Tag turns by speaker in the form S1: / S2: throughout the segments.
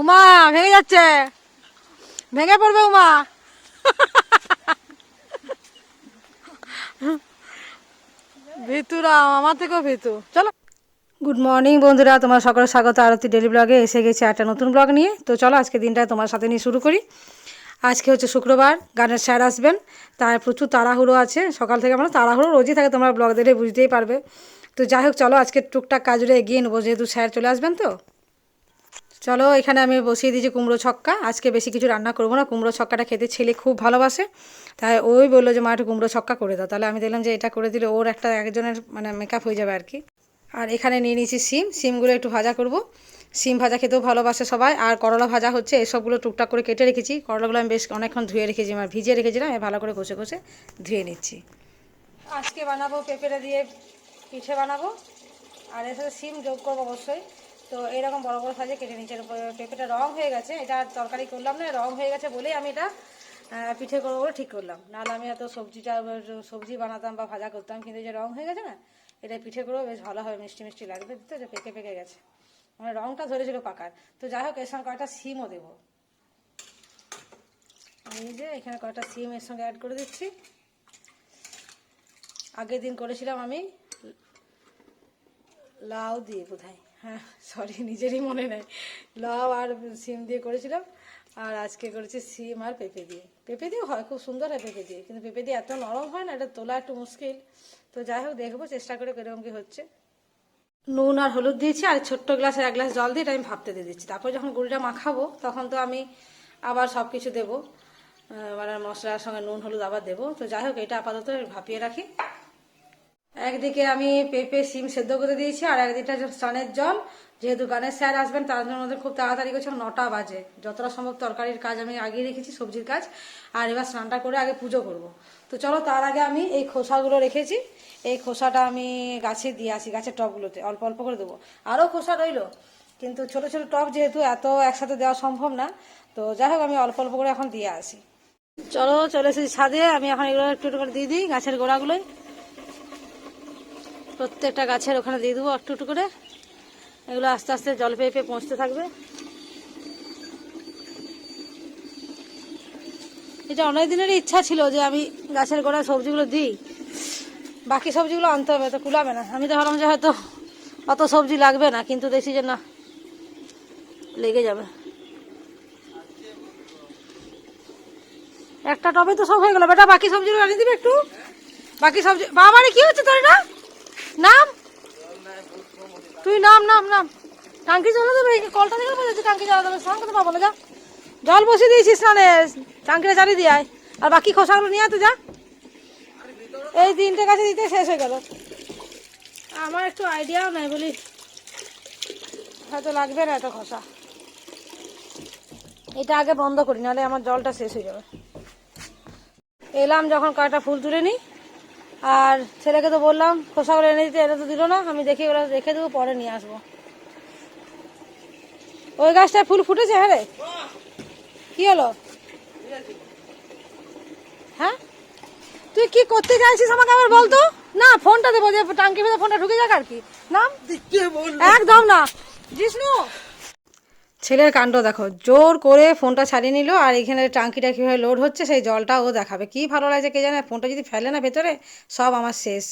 S1: উমা, ভেঙে যাচ্ছে। ভেঙে পড়বে উমা। ভিতুরা আমার থেকেও ভিতু। চলো। গুড মর্নিং বন্ধুরা, তোমার সকলের স্বাগত। আরতি ডেলি ব্লগে এসে গেছে একটা নতুন ব্লগ নিয়ে। তো চলো, আজকে দিনটা তোমার সাথে নিয়ে শুরু করি। আজকে হচ্ছে শুক্রবার, গানের স্যার আসবেন। তার প্রচুর তাড়াহুড়ো আছে। সকাল থেকে আমরা তাড়াহুড়ো রোজই থাকে, তোমরা ব্লগ দেখলে বুঝতেই পারবে। তো যাই হোক, চলো, আজকে টুকটাক কাজরে এগিয়ে নেব, যেহেতু স্যার চলে আসবেন তো। চলো, এখানে আমি বসিয়ে দিয়েছি কুমড়ো ছক্কা। আজকে বেশি কিছু রান্না করব না। কুমড়ো ছক্কাটা খেতে ছেলে খুব ভালোবাসে। তাই ওই বলল যে, মা, একটু কুমড়ো ছক্কা করে দাও। তাহলে আমি দেখলাম যে, এটা করে দিলে ওর একটা একজনের মানে মেকআপ হয়ে যাবে আর কি আর এখানে নিয়ে নিয়েছি সিম সিমগুলো একটু ভাজা করব। সিম ভাজা খেতেও ভালোবাসে সবাই। আর করলা ভাজা হচ্ছে, এসবগুলো টুকটাক করে কেটে রেখেছি। করলাগুলো আমি বেশ অনেকক্ষণ ধুয়ে রেখেছি আমার ভিজিয়ে রেখেছিলাম আমি ভালো করে কষে কষে ধুয়ে নিচ্ছি। আজকে বানাবো পেঁপেটা দিয়ে পিঠে বানাবো। আর এর সাথে সিম যোগ করব অবশ্যই। তো এরকম বড় বড় সাইজে কেটে নিচ্ছি পেঁপেটা রং হয়ে গেছে। এটা তরকারি করলাম না, রং হয়ে গেছে বলেই আমি এটা পিঠে করব বলে ঠিক করলাম। নাহলে আমি এত সবজিটা, সবজি বানাতাম বা ভাজা করতাম, কিন্তু যে রং হয়ে গেছে না, এটা পিঠে করব, বেশ ভালো হবে, মিষ্টি মিষ্টি লাগবে দিতে, যে পেকে পেকে গেছে। মানে রংটা ধরেছিল পাকার। তো যাই হোক, এর সঙ্গে কয়েকটা সিমও দেবো। এই যে এখানে কয়েকটা সিম এর সঙ্গে অ্যাড করে দিচ্ছি। আগের দিন করেছিলাম আমি, লাউ দিয়ে বোধহয়। হ্যাঁ সরি নিজেরই মনে নেই। লাউ আর সিম দিয়ে করেছিলাম, আর আজকে করেছি সিম আর পেঁপে দিয়ে। পেঁপে দিয়েও হয়, খুব সুন্দর হয় পেঁপে দিয়ে, কিন্তু পেঁপে দিয়ে এত নরম হয় না, এটা তোলা একটু মুশকিল। তো যাই হোক, দেখব, চেষ্টা করে কীরকম কি হচ্ছে। নুন আর হলুদ দিয়েছি, আর ছোট্ট গ্লাসে এক গ্লাস জল দিয়ে এটা আমি ভাপতে দিয়ে দিচ্ছি। তারপর যখন গুড়িটা মাখাবো, তখন তো আমি আবার সব কিছু দেবো মানে মশলার সঙ্গে নুন, হলুদ আবার দেবো। তো যাই হোক, এটা আপাতত ভাপিয়ে রাখি। একদিকে আমি পেঁপে সিম সেদ্ধ করে দিয়েছি, আর একদিকটা স্নানের জল। যেহেতু গানের স্যার আসবেন, তার জন্য আমাদের খুব তাড়াতাড়ি করছে নটা বাজে। যতটা সম্ভব তরকারির কাজ আমি আগিয়ে রেখেছি, সবজির কাজ। আর এবার স্নানটা করে আগে পুজো করব। তো চলো, তার আগে আমি এই খোসাগুলো রেখেছি। এই খোসাটা আমি গাছে দিয়ে আসি, গাছের টবগুলোতে। অল্প অল্প করে দেবো। আরও খোসা রইল, কিন্তু ছোট ছোট টব যেহেতু এত একসাথে দেওয়া সম্ভব না, তো যাই হোক, আমি অল্প অল্প করে এখন দিয়ে আসি। চলো, চলে এসেছি ছাদে। আমি এখন এগুলো একটু একটু করে দিয়ে দিই গাছের গোড়াগুলোয়। প্রত্যেকটা গাছের ওখানে দিয়ে দেবো একটু একটু করে। এগুলো আস্তে আস্তে জল পেয়ে পেয়ে পৌঁছতে থাকবে। এটা অনেক দিনেরই ইচ্ছা ছিল যে আমি গাছের গোড়ায় সবজিগুলো দিই। বাকি সবজিগুলো আনতে হবে, তো কুলাবে না। আমি তো ভাবলাম যে হয়তো অত সবজি লাগবে না, কিন্তু দেখছি যে না, লেগে যাবে। একটা টবে তো সব হয়ে গেল। বেটা, বাকি সবজিগুলো আনিয়ে দিবে একটু? বাকি সবজি বাবারে, কি হচ্ছে তোর এটা? নাম। তুই নাম নাম নাম। টাঙ্কি জ্বালা দেবে কলটা দেখে বোঝা টাঙ্কি জ্বালা দেবে। স্নান করতে পারব না, যা। জল বসিয়ে দিয়েছিস স্নানে, টাঙ্কিটা চালিয়ে দিয়ে আর বাকি খোসাগুলো নিয়ে আতে যা। এই তিনটে কাছে দিতে শেষ হয়ে গেল। আমার একটু আইডিয়াও নাই বলি। হয়তো লাগবে না এত খোসা। এটা আগে বন্ধ করি, নাহলে আমার জলটা শেষ হয়ে যাবে। এলাম যখন কয়েকটা ফুল তুলে নিই। আর ছেলেকে তো বললাম খোসাগুলো এনে দিতে এটা তো দিল না। আমি দেখি ওরা রেখে দেবো পরে নিয়ে আসব। ওই গাছটায় ফুল ফুটেছে হ্যাঁ রে? কি হলো? হ্যাঁ? তুই কি করতে চাইছিস আমাকে আবার বলতো না ফোনটা দেবো যে টাঙ্কি ফোনটা ঢুকে যাক আর কি। নাম? একদম না। জিষ্ণু? ছেলের কাণ্ড দেখো। জোর করে ফোনটা ছাড়িয়ে নিল আর এখানে টাঙ্কিটা কীভাবে লোড হচ্ছে সেই জলটা ও দেখাবে। কি ভালো লাগছে কে জানে? ফোনটা যদি ফেলে না ভেতরে, সব আমার শেষ।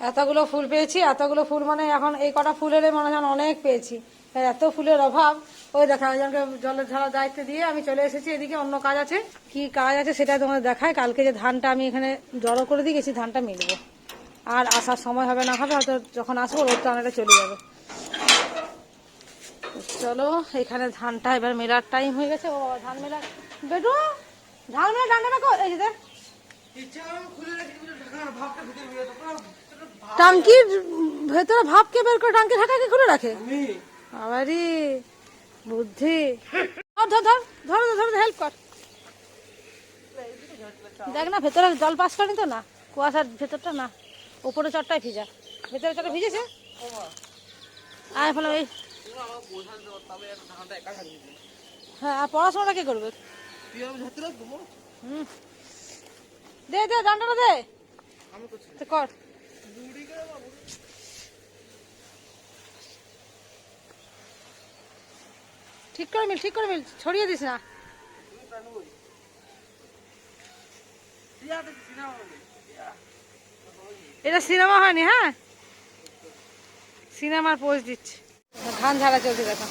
S1: এতগুলো ফুল পেয়েছি, এতগুলো ফুল মানে এখন এই কটা ফুলের মনে হয় অনেক পেয়েছি। এত ফুলের অভাব। ওই দেখা, একজনকে জলের ঢালার দায়িত্ব দিয়ে আমি চলে এসেছি, এদিকে অন্য কাজ আছে। কি কাজ আছে সেটা তোমাদের দেখায়। কালকে যে ধানটা আমি এখানে জড়ো করে দিয়ে গেছি ধানটা মিলবো আর আসার সময় হবে না হবে, হয়তো যখন আসব রোদটা অনেকটা চলে যাবে। চলো এখানে ধানটা এবার মেলার টাইম হয়ে গেছে। ও বাবা, ধান মেলা। বেটু ধান মেলা ডান্ডা রাখো। এই যে দেখ। টাঙ্কির ভেতরে ভাবকে বের করে টাঙ্কি ঢাকাকে খুলে রাখে? আবারই বুদ্ধি। ধর ধর ধর ধর ধর হেল্প কর। দেখ না ভেতরে জল পাস করেনি তো না। কুয়াশার ভেতরটা না। উপরে চটটাই ভিজা। ভেতরে চটটা ভিজেছে? আয় ফলে এই। হ্যাঁ পড়াশোনাটা কে করবে? দে দে ডান্ডাটা দে। কর। ঠিক করে মিল ঠিক করে মিল ছড়িয়ে দিস না। এটা সিনেমা হয়নি হ্যাঁ? সিনেমার পোজ দিচ্ছে। ধান ঝাড়া চলছে, দেখো।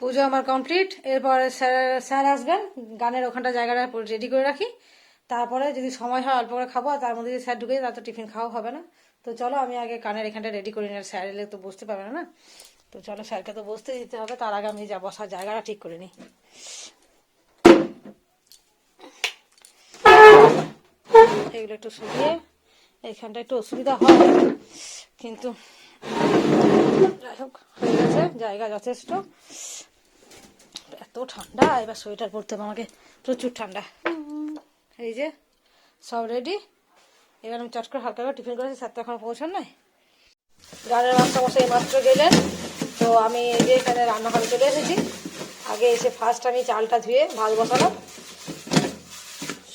S1: পুজো আমার কমপ্লিট এরপরে স্যার স্যার আসবেন, গানের ওখানটা জায়গাটা রেডি করে রাখি। তারপরে যদি সময় হয় অল্প করে খাব, আর তার মধ্যে যদি স্যার ঢুকে তার তো টিফিন খাওয়া হবে না। তো চলো, আমি আগে কানের এখানটা রেডি করি না স্যার এলে তো বসতে পারবে না। তো চলো, স্যারকে তো বসতে দিতে হবে। তার আগে আমি যা বসার জায়গাটা ঠিক করে নিই। এগুলো একটু সরিয়ে এখানটা একটু অসুবিধা হয়, কিন্তু যাই হোক, হয়ে গেছে, জায়গা যথেষ্ট। এত ঠান্ডা, এবার সোয়েটার পরতে হবে আমাকে, প্রচুর ঠান্ডা। এই যে, সব রেডি এবার আমি চট করে হালকা করে টিফিন করেছি সাতটা এখন পৌঁছান নাই। গানের মাস্টার মশাই মাত্র গেলেন, তো আমি এই যে এখানে রান্নাঘরে চলে এসেছি। আগে এসে ফার্স্ট আমি চালটা ধুয়ে ভাত বসালাম।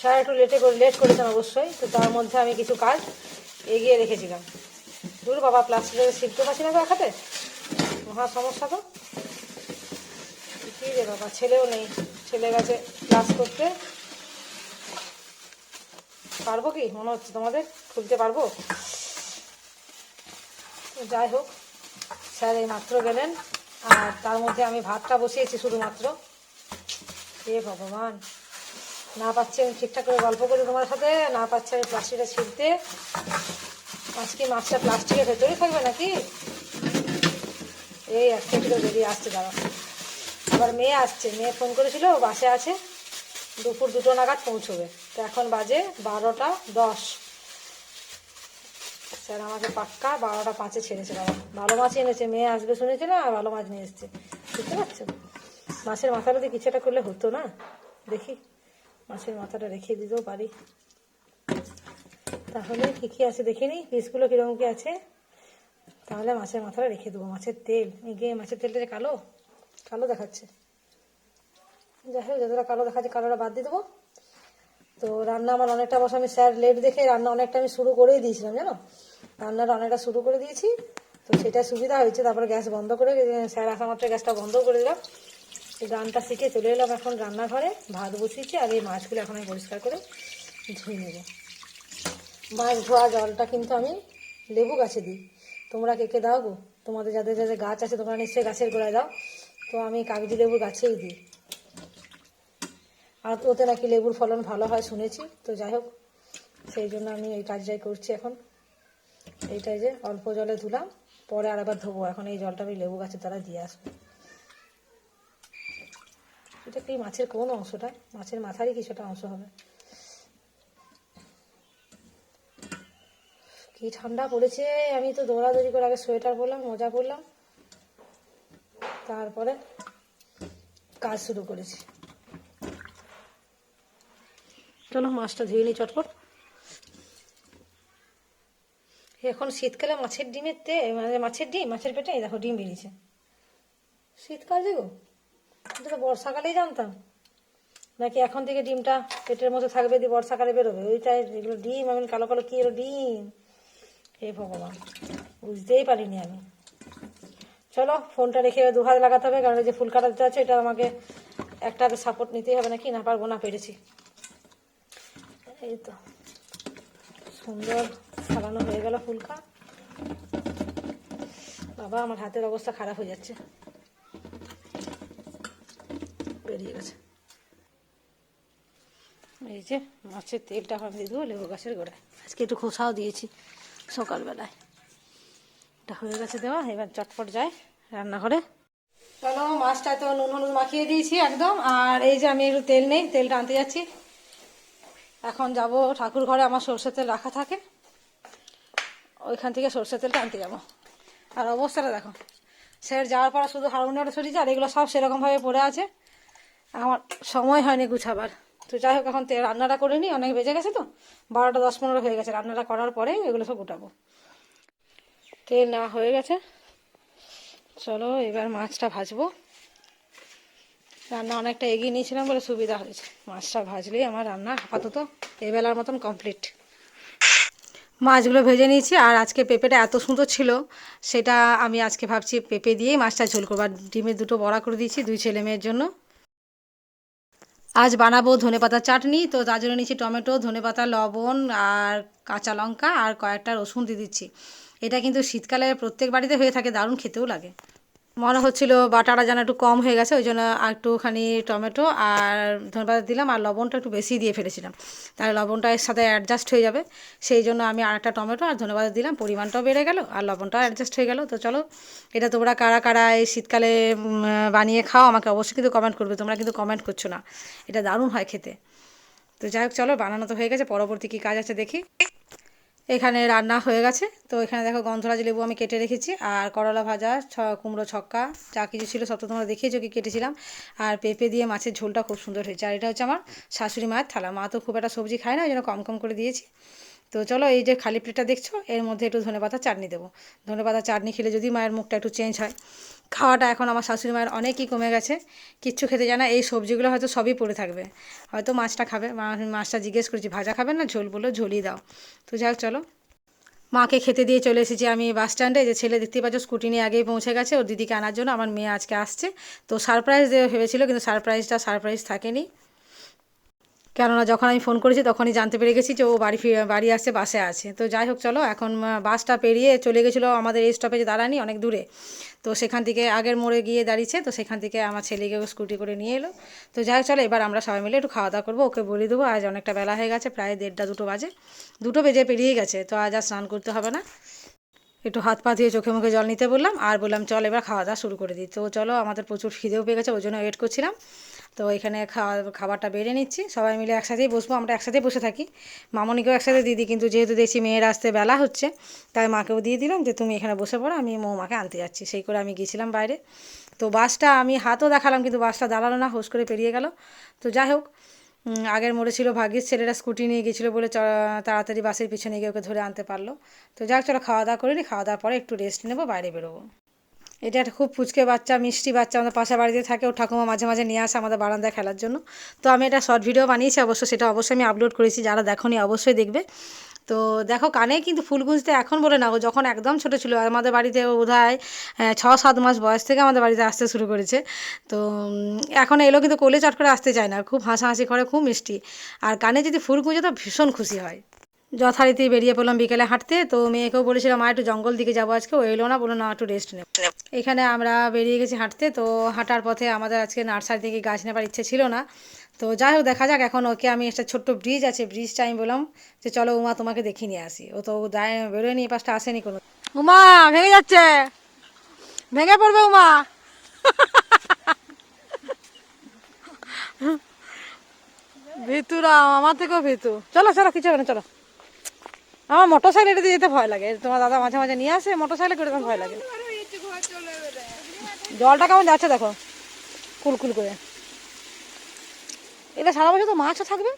S1: স্যার একটু লেটে করে লেট করেছেন অবশ্যই, তো তার মধ্যে আমি কিছু কাজ এগিয়ে রেখেছিলাম। দূর বাবা প্লাস্টিকের শিখতে পারছি না তো একাতে মহা সমস্যা তো। কী রে বাবা, ছেলেও নেই। ছেলে গেছে ক্লাস করতে পারব কি? মনে হচ্ছে তোমাদের? খুলতে পারব? যাই হোক, স্যার এই মাত্র গেলেন। আর তার মধ্যে আমি ভাতটা বসিয়েছি শুধুমাত্র। হে ভগবান। না পাচ্ছি, আমি ঠিকঠাক করে গল্প করি তোমার সাথে, না পাচ্ছি আমি প্লাস্টিকটা ছিঁড়তে। আজকে মাছটা প্লাস্টিকের ভেতরেই থাকবে নাকি? এই এক থেকে বেরিয়ে আসছে দাঁড়া আবার মেয়ে আসছে, মেয়ে ফোন করেছিল বাসে আছে। দুপুর দুটো নাগাদ পৌঁছবে। তো এখন বাজে বারোটা দশ। স্যার আমাকে পাক্কা বারোটা পাঁচে ছেড়েছে, বাবা। ভালো মাছই এনেছে, মেয়ে আসবে শুনেছে না, ভালো মাছ নিয়ে এসছে। বুঝতে পারছ? মাছের মাথাটা দিয়ে কিছু একটা করলে হতো না? দেখি। মাছের মাথাটা রেখে দিতেও পারি। তাহলে কী কী আছে দেখে নিই? পিসগুলো কীরকম কী আছে? তাহলে মাছের মাথাটা রেখে দেবো। মাছের তেল। গিয়ে মাছের তেলটা যে কালো কালো দেখাচ্ছে। যাই হোক, যতটা কালো দেখাচ্ছে কালোটা বাদ দিয়ে দেবো। তো রান্না আমার অনেকটা বসে, আমি স্যার লেট দেখে রান্না অনেকটা আমি শুরু করেই দিয়েছিলাম, জানো? রান্নাটা অনেকটা শুরু করে দিয়েছি। তো সেটা সুবিধা হয়েছে, তারপরে গ্যাস বন্ধ করে, স্যার আসা মাত্র গ্যাসটা বন্ধ করে দিলাম। গানটা শিখে চলে এলাম এখন রান্নাঘরে। ভাত বসিয়েছি আর এই মাছগুলো এখন আমি পরিষ্কার করে ধুয়ে নেব। মাছ ধোয়া জলটা কিন্তু আমি লেবু গাছে দিই। তোমরা কে কে দাও গো? তোমাদের যাদের যাদের গাছ আছে তোমরা নিশ্চয়ই গাছের গোড়ায় দাও। তো আমি কাগজি লেবু গাছেই দিই। আর ওতে নাকি লেবুর ফলন ভালো হয় শুনেছি। তো যাই হোক, সেই জন্য আমি এই কাজটাই করছি এখন। এইটাই যে অল্প জলে ধুলাম, পরে আর আবার ধোবো। এখন এই জলটা আমি লেবু গাছের দ্বারা দিয়ে আসব। এটা কি মাছের কোন অংশটা? মাছের মাথারই কিছুটা অংশ হবে? কি ঠান্ডা পড়েছে? আমি তো দৌড়াদৌড়ি করে আগে সোয়েটার পরলাম, মোজা পরলাম। তারপরে কাজ শুরু করেছি। চলো মাছটা ধুয়ে নিই চটপট। এখন শীতকালে মাছের ডিমের তে মানে মাছের ডিম, মাছের পেটে দেখো ডিম বেরিয়েছে। শীতকাল গো। এটা তো বর্ষাকালেই জানতাম। নাকি এখন থেকে ডিমটা পেটের মধ্যে থাকবে দিয়ে বর্ষাকালে বেরোবে? ওইটাই এগুলো ডিম, আমি কালো কালো কি এলো ডিম? হে ভগবান, বুঝতেই পারিনি আমি। চলো, ফোনটা রেখে দু হাত লাগাতে হবে, কারণ যে ফুল কাটাতে আছে, এটা আমাকে একটা হাতে সাপোর্ট নিতেই হবে নাকি? না পারব না, পেরেছি। এই তো, সুন্দর সাজানো হয়ে গেল ফুলকা বাবা, আমার হাতের অবস্থা খারাপ হয়ে যাচ্ছে। বেরিয়ে গেছে। এই যে মাছের তেলটা এখন দিয়ে দেবো, লেবু গাছের গোড়ায়। আজকে একটু খোসাও দিয়েছি সকালবেলায়। এটা হয়ে গেছে দেওয়া, এবার চটপট যায় রান্নাঘরে। চলো, মাছটা তো নুন হলুদ মাখিয়ে দিয়েছি একদম, আর এই যে আমি একটু তেল নেই, তেলটা আনতে যাচ্ছি। এখন যাব ঠাকুর ঘরে, আমার সর্ষের তেল রাখা থাকে। ওইখান থেকে সর্ষের তেলটা আনতে যাব। আর অবস্থাটা দেখো স্যার যাওয়ার পর শুধু হারমোনিয়ামটা সরিয়েছে আর এগুলো সব সেরকমভাবে পড়ে আছে। আমার সময় হয়নি গুছাবার। তো যাই হোক, এখন রান্নাটা করে নিই, অনেক বেজে গেছে তো। বারোটা দশ পনেরো হয়ে গেছে, রান্নাটা করার পরে এগুলো সব গোটাবো। তেল নেওয়া হয়ে গেছে। চলো এবার মাছটা ভাজবো। রান্না অনেকটা এগিয়ে নিয়েছিলাম বলে সুবিধা হয়েছে। মাছটা ভাজলেই আমার রান্না আপাতত এবেলার মতন কমপ্লিট। মাছগুলো ভেজে নিয়েছি, আর আজকে পেঁপেটা এত সুন্দর ছিল, সেটা আমি আজকে ভাবছি পেঁপে দিয়েই মাছটা ঝোল করব। আর ডিমের দুটো বড়া করে দিয়েছি দুই ছেলে মেয়ের জন্য। আজ বানাবো ধনেপাতার চাটনি। তো তার জন্য নিচ্ছি টমেটো ধনেপাতা লবণ আর কাঁচা লঙ্কা আর কয়েকটা রসুন দিয়ে দিচ্ছি। এটা কিন্তু শীতকালে প্রত্যেক বাড়িতে হয়ে থাকে, দারুণ খেতেও লাগে। মনে হচ্ছিল বাটাটা যেন একটু কম হয়ে গেছে, ওই জন্য একটুখানি টমেটো আর ধনেপাতা দিলাম আর লবণটা একটু বেশি দিয়ে ফেলেছিলাম। তাহলে লবণটা এর সাথে অ্যাডজাস্ট হয়ে যাবে। সেই জন্য আমি আর একটা টমেটো আর ধনেপাতা দিলাম, পরিমাণটাও বেড়ে গেল আর লবণটাও অ্যাডজাস্ট হয়ে গেল। তো চলো, এটা তোমরা কারা কারা এই শীতকালে বানিয়ে খাও আমাকে অবশ্যই কিন্তু কমেন্ট করবে, তোমরা কিন্তু কমেন্ট করছ না। এটা দারুণ হয় খেতে। তো যাই হোক, চলো, বানানো তো হয়ে গেছে, পরবর্তী কী কাজ আছে দেখি। এখানে রান্না হয়ে গেছে। তো এখানে দেখো গন্ধরাজ লেবু আমি কেটে রেখেছি আর করলা ভাজা, ছ, কুমড়ো ছক্কা, যা কিছু ছিল সব তো তোমরা দেখিয়েছো কি কেটেছিলাম। আর পেঁপে দিয়ে মাছের ঝোলটা খুব সুন্দর হয়েছে। আর এটা হচ্ছে আমার শাশুড়ি মায়ের থালা। মা তো খুব একটা সবজি খায় না, ওই জন্য কম কম করে দিয়েছি। তো চলো এই যে খালি প্লেটটা দেখছ, এর মধ্যে একটু ধনেপাতা চাটনি দেবো। ধনেপাতা চাটনি খেলে যদি মায়ের মুখটা একটু চেঞ্জ হয়। খাওয়াটা এখন আমার শাশুড়ি মায়ের অনেকই কমে গেছে। কিচ্ছু খেতে জানা, এই সবজিগুলো হয়তো সবই পড়ে থাকবে। হয়তো মাছটা খাবে মাছটা জিজ্ঞেস করেছি, ভাজা খাবেন না? ঝোল বলল, ঝোলই দাও। তো যাক চলো। মাকে খেতে দিয়ে চলে এসেছি আমি বাস স্ট্যান্ডে। যে ছেলে দেখতে পাচ্ছ, স্কুটি নিয়ে আগেই পৌঁছে গেছে। ওর দিদিকে আনার জন্য, আমার মেয়ে আজকে আসছে। তো সারপ্রাইজ দেওয়া ভেবেছিলো, কিন্তু সারপ্রাইজটা সারপ্রাইজ থাকেনি। কেননা যখন আমি ফোন করেছি তখনই জানতে পেরে গেছি যে ও বাড়ি ফিরে, বাড়ি আসছে, বাসে আছে। তো যাই হোক, চলো, এখন বাসটা পেরিয়ে চলে গেছিল আমাদের এই স্টপেজে দাঁড়ানি অনেক দূরে। তো সেখান থেকে আগের মোড়ে গিয়ে দাঁড়িয়েছে, তো সেখান থেকে আমার ছেলেকে স্কুটি করে নিয়ে এলো। তো যাই হোক, চলো, এবার আমরা সবাই মিলে একটু খাওয়া দাওয়া করব, ওকে বলে দেবো, আজ অনেকটা বেলা হয়ে গেছে, প্রায় দেড়টা, দুটো বাজে। দুটো বেজে পেরিয়ে গেছে, তো আজ আর স্নান করতে হবে না। একটু হাত পা ধুয়ে চোখে মুখে জল নিতে বললাম, আর বললাম, চল, এবার খাওয়া দাওয়া শুরু করে দিই। তো চলো, আমাদের প্রচুর খিদেও পেয়ে গেছে, ওই জন্য ওয়েট করছিলাম। তো এখানে খাবারটা বেড়ে নিচ্ছি। সবাই মিলে একসাথেই বসবো, আমরা একসাথেই বসে থাকি। মামনিকেও একসাথে দিয়ে দিই কিন্তু যেহেতু দেখছি মেয়ের আসতে বেলা হচ্ছে, তাই মাকেও দিয়ে দিলাম যে তুমি এখানে বসে পড়ো, আমি মৌমাকে আনতে যাচ্ছি। সেই করে আমি গিয়েছিলাম বাইরে। তো বাসটা আমি হাতও দেখালাম, কিন্তু বাসটা দাঁড়াল না হোস করে পেরিয়ে গেল। তো যাই হোক আগের মোড়ে ছিল ভাগ্যিস, ছেলেরা স্কুটি নিয়ে গেছিল বলে তাড়াতাড়ি বাসের পিছনে গিয়ে ওকে ধরে আনতে পারল। তো যাক চলো খাওয়া দাওয়া করে নিই খাওয়া দাওয়ার পরে একটু রেস্ট নেব, বাইরে বেরোবো। এটা একটা খুব ফুচকে বাচ্চা, মিষ্টি বাচ্চা আমাদের পাশে বাড়িতে থাকে। ও ঠাকুমা মাঝে মাঝে নিয়ে আসে আমাদের বারান্দায় খেলার জন্য। তো আমি এটা শর্ট ভিডিও বানিয়েছি, অবশ্য সেটা অবশ্যই আমি আপলোড করেছি, যারা দেখোনি অবশ্যই দেখবে। তো দেখো, কানে কিন্তু ফুল গুঁজতে এখন বলে না, ও যখন একদম ছোটো ছিল, আমাদের বাড়িতে বোধ হয় ছ সাত মাস বয়স থেকে আমাদের বাড়িতে আসতে শুরু করেছে। তো এখন এলো কিন্তু কোলে চট করে আসতে চায় না, খুব হাসাহাসি করে, খুব মিষ্টি। আর কানে যদি ফুল গুঁজে, তো ভীষণ খুশি হয়। যথারীতি বেরিয়ে পড়লাম বিকেলে হাঁটতে। তো মেয়েকেও বলেছিলাম, মা, একটু জঙ্গল দিকে যাব আজকে। ও এলো না, বলল, না, একটু রেস্ট নেব এখানে আমরা বেরিয়ে গেছি হাঁটতে। তো হাঁটার পথে আমাদের আজকে নার্সারি থেকে গাছ নেবার ইচ্ছে ছিল না। তো যাই হোক, দেখা যাক। এখন ওকে আমি একটা ছোট্ট ব্রিজ আছে ব্রিজটা আমি বললাম যে, চলো উমা, তোমাকে দেখিয়ে নিয়ে আসি। ও তো দায় বেরোয় নিয়ে পাশটা আসেনি কোনো। উমা, ভেঙে যাচ্ছে। ভেঙে পড়বে উমা। ভেতুরা আমার থেকেও ভেতু। চলো চলো, কিছু হবে না, চলো। আমার মোটর সাইকেল দিয়ে যেতে ভয় লাগে। তোমার দাদা মাঝে মাঝে নিয়ে আসে মোটর সাইকেল করে ভয় লাগে। জলটা কেমন যাচ্ছে দেখো? কুলকুল করে। এটা সারা বছর তো মাছও থাকবে?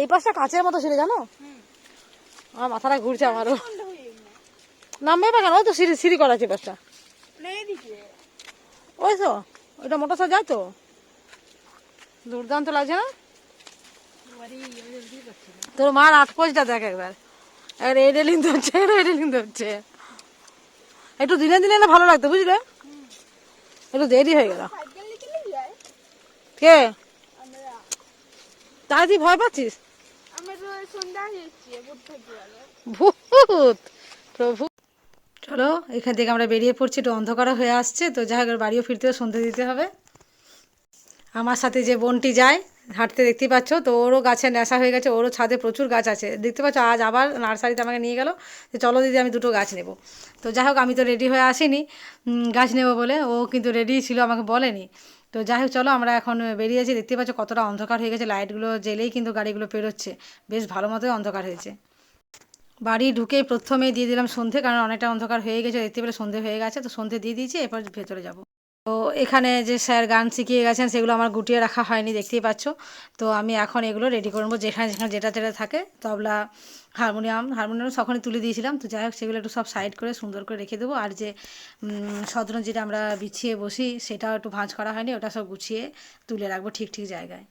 S1: এই পাশটা কাচের মতো ছিল, জানো? আমার মাথাটা ঘুরছে আমারও। নামবে বা কেন? ওই তো সিঁড়ি সিঁড়ি করা আছে পাশটা। ওই তো, ওইটা মোটর সাইকেল যায় তো? দুর্দান্ত লাগছে না? তোর মার আট পোজটা দেখ একবার। একবার এই রেলিং ধরছে এই রেলিং ধরছে। একটু দিনে দিনে না ভালো লাগতো, বুঝলে? একটু দেরি হয়ে গেল। কে? তাই তুই ভয় পাচ্ছিস? ভূত! প্রভু! চলো, এখান থেকে আমরা বেরিয়ে পড়ছি, একটু অন্ধকার হয়ে আসছে, তো যাই হোক বাড়িও ফিরতেও সন্ধে দিতে হবে। আমার সাথে যে বোনটি যায়, হাঁটতে দেখতে পাচ্ছ, তো ওরও গাছে নেশা হয়ে গেছে, ওরও ছাদে প্রচুর গাছ আছে। দেখতে পাচ্ছ, আজ আবার নার্সারিতে আমাকে নিয়ে গেল যে চলো দিদি আমি দুটো গাছ নেব। তো যাই হোক, আমি তো রেডি হয়ে আসিনি গাছ নেব বলে, ও কিন্তু রেডি ছিল, আমাকে বলেনি। তো যাই হোক, চলো আমরা এখন বেরিয়েছি দেখতে পাচ্ছ কতটা অন্ধকার হয়ে গেছে, লাইটগুলো জেলেই কিন্তু গাড়িগুলো পেরোচ্ছে, বেশ ভালো মতোই অন্ধকার হয়েছে। বাড়ি ঢুকেই প্রথমেই দিয়ে দিলাম সন্ধে, কারণ অনেকটা অন্ধকার হয়ে গেছে, দেখতে পেলে সন্ধে হয়ে গেছে, তো সন্ধে দিয়ে দিয়েছি, এরপর ভেতরে যাব। তো এখানে যে স্যার গান শিখিয়ে গেছেন, সেগুলো আমার গুটিয়ে রাখা হয়নি, দেখতেই পাচ্ছ। তো আমি এখন এগুলো রেডি করব যেখানে যেখানে যেটা যেটা থাকে, তবলা, হারমোনিয়াম হারমোনিয়াম সখনই তুলে দিয়েছিলাম। তো যাই হোক, সেগুলো একটু সব সাইড করে সুন্দর করে রেখে দেবো। আর যে সদরন যেটা আমরা বিছিয়ে বসি, সেটাও একটু ভাঁজ করা হয়নি, ওটা সব গুছিয়ে তুলে রাখব ঠিক ঠিক জায়গায়।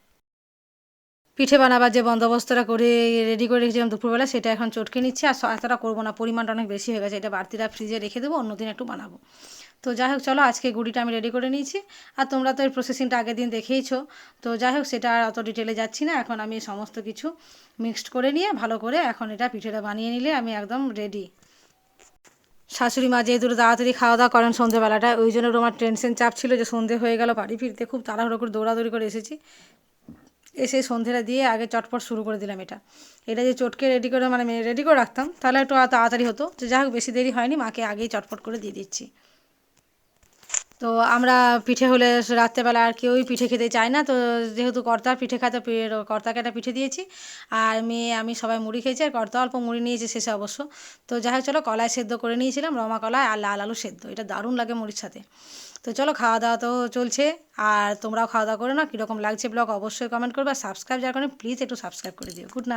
S1: পিঠে বানাবার যে বন্দোবস্তটা করে রেডি করে রেখেছিলাম দুপুরবেলা, সেটা এখন চটকে নিচ্ছি। আর এতটা করব না, পরিমাণটা অনেক বেশি হয়ে গেছে। এটা বাড়তিটা ফ্রিজে রেখে দেবো, অন্যদিন একটু বানাবো। তো যাই হোক চলো আজকে গুড়িটা আমি রেডি করে নিয়েছি। আর তোমরা তো এর প্রসেসিংটা আগের দিন দেখেইছো। তো যাই হোক সেটা আর অত ডিটেলে যাচ্ছি না। এখন আমি সমস্ত কিছু মিক্সড করে নিয়ে, ভালো করে এখন এটা পিঠেটা বানিয়ে নিলে আমি একদম রেডি শাশুড়ি মা যেহেতু তাড়াতাড়ি খাওয়া দাওয়া করেন সন্ধ্যেবেলাটা ওই জন্য আমার টেনশন চাপ ছিল যে সন্ধে হয়ে গেল বাড়ি ফিরতে। খুব তাড়াহুড়ো করে, দৌড়াদৌড়ি করে এসেছি। এসে সন্ধ্যেটা দিয়ে আগে চটপট শুরু করে দিলাম এটা। এটা যে চটকে রেডি করে মানে রেডি করে রাখতাম, তাহলে একটু তাড়াতাড়ি হতো। তো যাই হোক বেশি দেরি হয়নি, মাকে আগেই চটপট করে দিয়ে দিচ্ছি। তো আমরা পিঠে হলে রাত্রেবেলা আর কেউই পিঠে খেতে চায় না। তো যেহেতু কর্তা পিঠে খাতে কর্তাকে একটা পিঠে দিয়েছি। আর মেয়ে, আমি সবাই মুড়ি খেয়েছি আর কর্তা অল্প মুড়ি নিয়েছে শেষে অবশ্য। তো যাই হোক, চলো কলাই সেদ্ধ করে নিয়েছিলাম, রমা কলাই আর লাল আলু সেদ্ধ। এটা দারুণ লাগে মুড়ির সাথে। তো চলো খাওয়া দাওয়া তো চলছে। আর তোমরাও খাওয়া দাওয়া করে না, কীরকম লাগছে ব্লগ অবশ্যই কমেন্ট করবে। আর সাবস্ক্রাইব যারা করেন, প্লিজ একটু সাবস্ক্রাইব করে দিও। Good night.